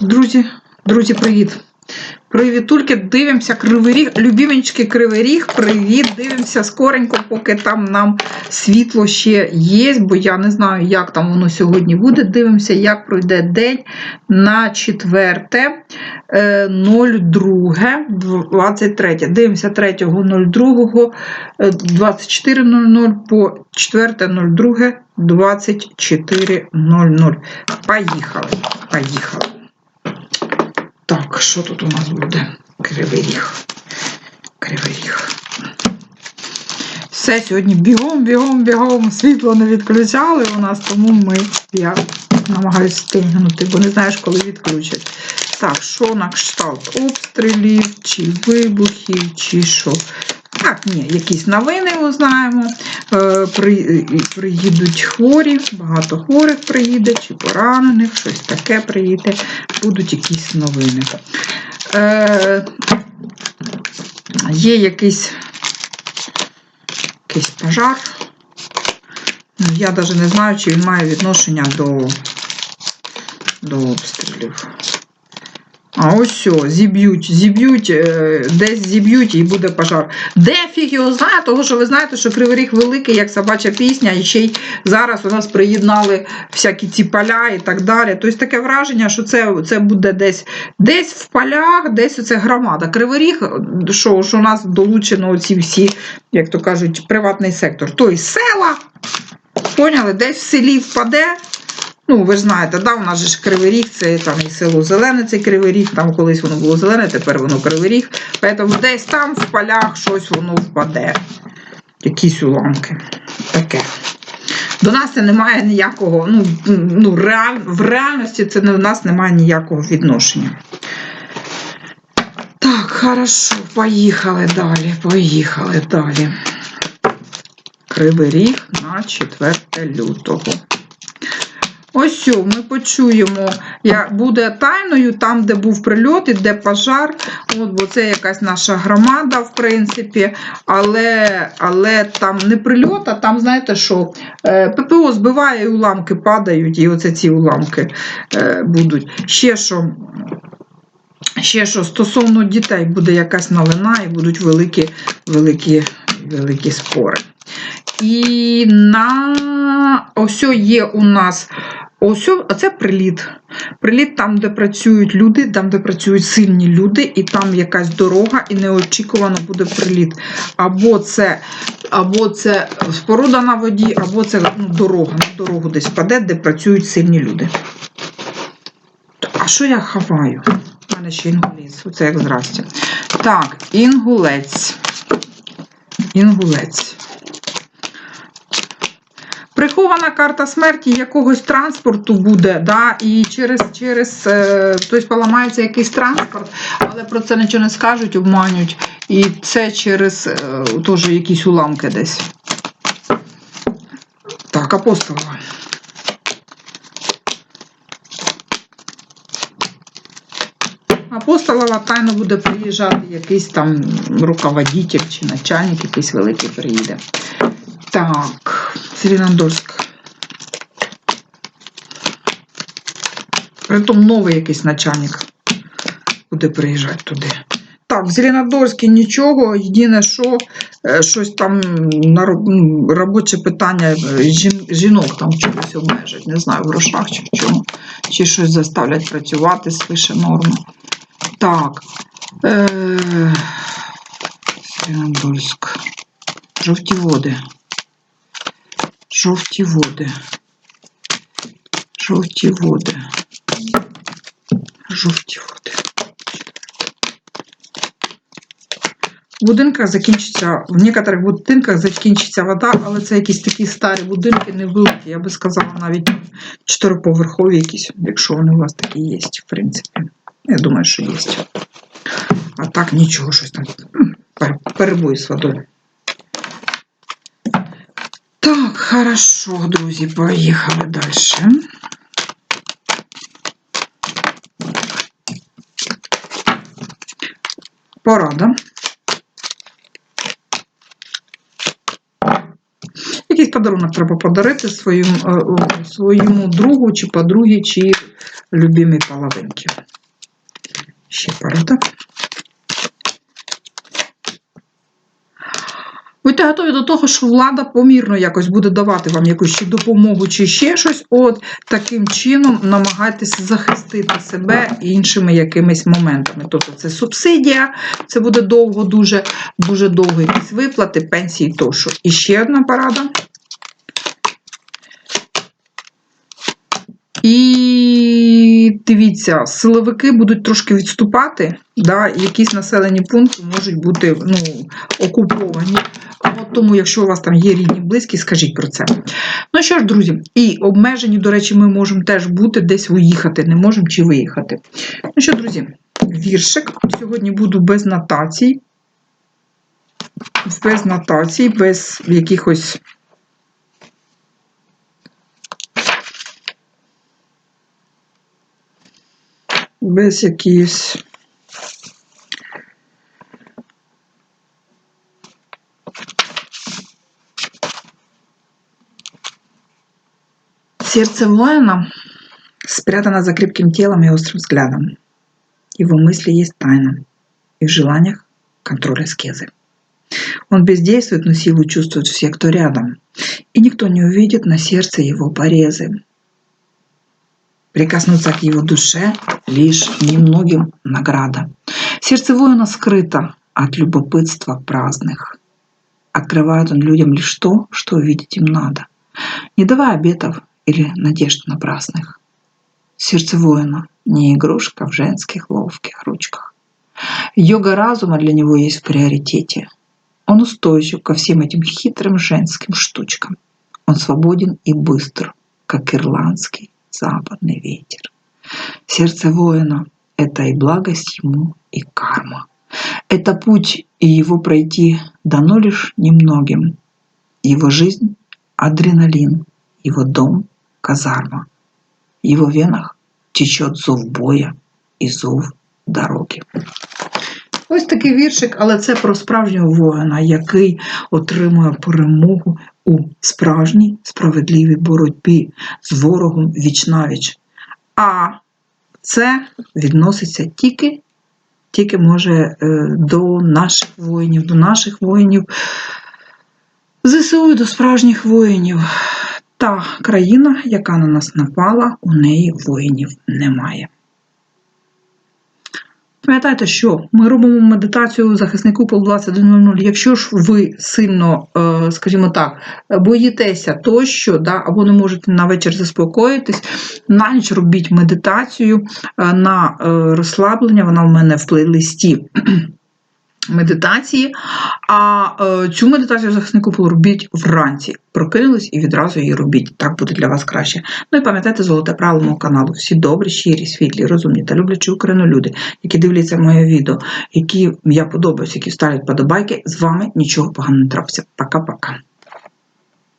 Друзі, друзі, привіт. Привітульки, дивимося кривий ріг. Любіменький кривий ріг, привіт. Дивимося скоренько, поки там нам світло ще є, бо я не знаю, як там воно сьогодні буде. Дивимося, як пройде день на 4, е, 02, 23. Дивимося 3.02, е, 24.00 по 4.02, 24.00. Поїхали. Поїхали. Що тут у нас буде? Кривий ріг. Кривий ріг. Все, сьогодні бігом, бігом, бігом. Світло не відключали у нас, тому ми, я намагаюся стигнути, бо не знаєш, коли відключать. Так, що на кшталт обстрілів, чи вибухів, чи що. Так, ні, якісь новини ми знаємо. Е, при, приїдуть хворі, багато хворих приїде, чи поранених, щось таке приїде, будуть якісь новини. Е, є якийсь, якийсь пожар. Ну, Я навіть не знаю, чи він має відношення до, до обстрілів. А ось все, зіб'ють, зіб'ють, е, десь зіб'ють і буде пожар. Де фіг його знає, того що ви знаєте, що Кривий Ріг великий, як собача пісня, і ще й зараз у нас приєднали всякі ці поля і так далі. Тобто таке враження, що це, це буде десь десь в полях, десь оце громада. Кривий Ріг, що, що у нас долучено ці всі, як то кажуть, приватний сектор. Тобто села, поняли, десь в селі впаде. Ну, ви ж знаєте, да, у нас же ж Кривий Ріг, це там і село Зелене, це Кривий Ріг, там колись воно було зелене, тепер воно Кривий Ріг. Тому десь там в полях щось воно впаде. Якісь уламки. Таке. До нас це немає ніякого, ну, ну реаль, в реальності це не, в нас немає ніякого відношення. Так, хорошо, поїхали далі, поїхали далі. Кривий Ріг на 4 лютого. Ось що, ми почуємо, як буде тайною, там, де був прильот і де пожар. От, бо це якась наша громада, в принципі. Але але там не прильот, а там, знаєте що, е, ППО збиває і уламки падають, і оце ці уламки е, будуть. Ще що. Ще що стосовно дітей буде якась новина і будуть великі, великі, великі спори. І на ось є у нас ось це приліт. Приліт там, де працюють люди, там, де працюють сильні люди, і там якась дорога, і неочікувано буде приліт. Або це або це споруда на воді, або це ну, дорога. На дорогу десь паде, де працюють сильні люди. А що я хаваю? У мене ще інгулець. Оце як здрасте. Так, інгулець. Інгулець. Прихована карта смерті якогось транспорту буде, да, і через, через тобто поламається якийсь транспорт, але про це нічого не скажуть, обманють. І це через е, теж якісь уламки десь. Так, апостолова. Апостолова тайно буде приїжджати якийсь там руководитель чи начальник, якийсь великий приїде. Так, Зеленодольськ. Притом новий якийсь начальник буде приїжджати туди. Так, в Зеленодольській нічого. Єдине, що е, щось там на робоче питання жінок там чогось обмежать. Не знаю, в грошах чи в чому. Чи щось заставлять працювати свише норми. Так. Е, Зеленодольськ. Жовті води. Жовті води. Жовті води. Жовті води. В будинках закінчиться, в некоторих будинках закінчиться вода, але це якісь такі старі будинки, невеликі, я би сказала, навіть чотириповерхові якісь, якщо вони у вас такі є, в принципі. Я думаю, що є. А так нічого, щось там. Перебої з водою. Так, хорошо, друзі, поїхали далі. Порада. Якийсь подарунок треба подарити своїм, своєму другу, чи подругі, чи любимі половинки. Ще пару, Будьте готові до того, що влада помірно якось буде давати вам якусь чи допомогу, чи ще щось. От таким чином намагайтеся захистити себе іншими якимись моментами. Тобто це субсидія, це буде довго, дуже, дуже довго якісь виплати, пенсії тощо. І ще одна порада. І дивіться, силовики будуть трошки відступати, да, якісь населені пункти можуть бути ну, окуповані. От тому, якщо у вас там є рідні, близькі, скажіть про це. Ну що ж, друзі, і обмежені, до речі, ми можемо теж бути десь виїхати, не можемо чи виїхати. Ну що, друзі, віршик. Сьогодні буду без нотацій. Без нотацій, без якихось. Без якихось. Сердце воина спрятано за крепким телом и острым взглядом. Его мысли есть тайна, и в желаниях контроль аскезы. Он бездействует, но силу чувствуют все, кто рядом, и никто не увидит на сердце его порезы. Прикоснуться к его душе лишь немногим награда. Сердце воина скрыто от любопытства праздных. Открывает он людям лишь то, что увидеть им надо, не давая обетов или надежд напрасных. Сердце воина не игрушка в женских ловких ручках. Йога разума для него есть в приоритете. Он устойчив ко всем этим хитрым женским штучкам. Он свободен и быстр, как ирландский западный ветер. Сердце воина – это и благость ему, и карма. Это путь, и его пройти дано лишь немногим. Его жизнь – адреналин, его дом – казарма. В его венах течет зов боя і зов дороги. Ось такий віршик, але це про справжнього воїна, який отримує перемогу у справжній справедливій боротьбі з ворогом віч-навіч. А це відноситься тільки, тільки може е, до наших воїнів, до наших воїнів ЗСУ до справжніх воїнів. Та країна, яка на нас напала, у неї воїнів немає. Пам'ятайте, що ми робимо медитацію захисний купол 21.00. Якщо ж ви сильно, е, скажімо так, боїтеся тощо, да, або не можете на вечір заспокоїтись, на ніч робіть медитацію е, на е, розслаблення, вона в мене в плейлисті. Медитації, а е, цю медитацію захиснику робіть вранці. Прокинулись і відразу її робіть. Так буде для вас краще. Ну і пам'ятайте золоте правило мого каналу. Всі добрі, щирі, світлі, розумні та люблячі Україну люди, які дивляться моє відео, які я подобаюсь, які ставлять подобайки. З вами нічого поганого не трапиться. Пока-пока.